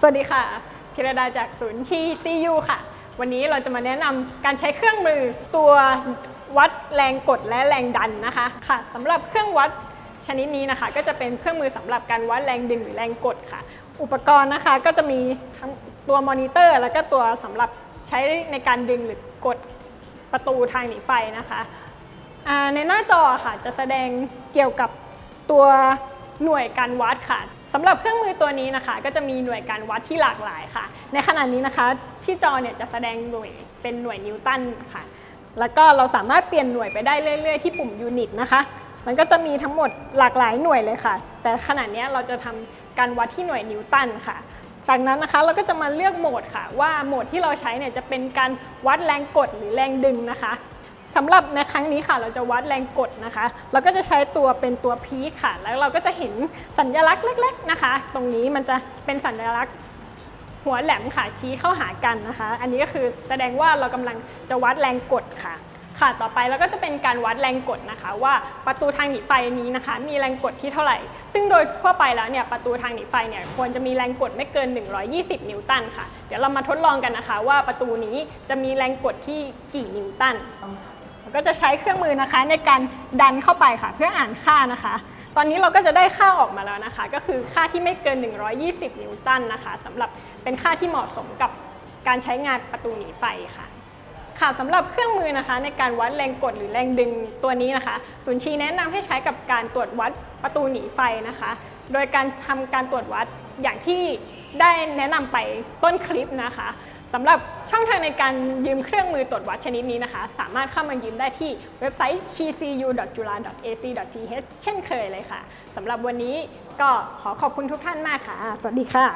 สวัสดีค่ะ พิรดาจากศูนย์ชีซียูค่ะ วันนี้เราจะมาแนะนำการใช้เครื่องมือตัววัดแรงกดและแรงดันนะคะค่ะสำหรับเครื่องวัดชนิดนี้นะคะ ก็จะเป็นเครื่องมือสำหรับการวัดแรงดึงหรือแรงกดค่ะ อุปกรณ์นะคะก็จะมีทั้งตัวมอนิเตอร์ แล้วก็ตัวสำหรับใช้ในการดึงหรือกดประตูทางหนีไฟนะคะในหน้าจอค่ะจะแสดงเกี่ยวกับตัวหน่วยการวัดค่ะ สำหรับเครื่องมือตัวนี้นะคะ ก็จะมีหน่วยการวัดที่หลากหลายค่ะ ในขณะนี้นะคะที่จอเนี่ยจะแสดงหน่วยเป็นหน่วยนิวตันค่ะ แล้วก็เราสามารถเปลี่ยนหน่วยไปได้เรื่อยๆที่ปุ่มยูนิตนะคะ มันก็จะมีทั้งหมดหลากหลายหน่วยเลยค่ะ แต่ขณะนี้เราจะทำการวัดที่หน่วยนิวตันค่ะ จากนั้นนะคะเราก็จะมาเลือกโหมดค่ะ ว่าโหมดที่เราใช้เนี่ยจะเป็นการวัดแรงกดหรือแรงดึงนะคะ สำหรับในครั้งนี้ค่ะเราจะวัดแรงกดนะคะ เราก็จะใช้ตัวเป็นตัวพีค่ะ แล้วเราก็จะเห็นสัญลักษณ์เล็ก ๆนะคะ ตรงนี้มันจะเป็นสัญลักษณ์หัวแหลมค่ะชี้เข้าหากันนะคะ อันนี้ก็คือแสดงว่าเรากำลังจะวัดแรงกดค่ะ ค่ะต่อไปเราก็จะเป็นการวัดแรงกดนะคะ ว่าประตูทางหนีไฟนี้นะคะ มีแรงกดที่เท่าไหร่ ซึ่งโดยทั่วไปแล้วเนี่ยประตูทางหนีไฟเนี่ยควรจะมีแรงกดไม่เกิน 120 นิวตันค่ะ เดี๋ยวเรามาทดลองกันนะคะ ว่าประตูนี้จะมีแรงกดที่กี่นิวตัน ก็จะใช้เครื่องมือนะคะในการดันเข้าไปค่ะ เพื่ออ่านค่านะคะ ตอนนี้เราก็จะได้ค่าออกมาแล้วนะคะ ก็คือค่าที่ไม่เกิน 120 นิวตันนะคะสำหรับเป็นค่าที่เหมาะสมกับการใช้งานประตูหนีไฟค่ะค่ะสำหรับเครื่องมือนะคะ ในการวัดแรงกดหรือแรงดึงตัวนี้นะคะ ศูนย์ชีแนะนำให้ใช้กับการตรวจวัดประตูหนีไฟนะคะ โดยการทำการตรวจวัดอย่างที่ได้แนะนำไปต้นคลิปนะคะ สำหรับช่องทางในการยืมเครื่องมือตรวจวัดชนิดนี้นะคะ สามารถเข้ามายืมได้ที่เว็บไซต์ tcu.jula.ac.th เช่นเคยเลยค่ะสำหรับวันนี้ก็ขอขอบคุณทุกท่านมากค่ะ สวัสดีค่ะ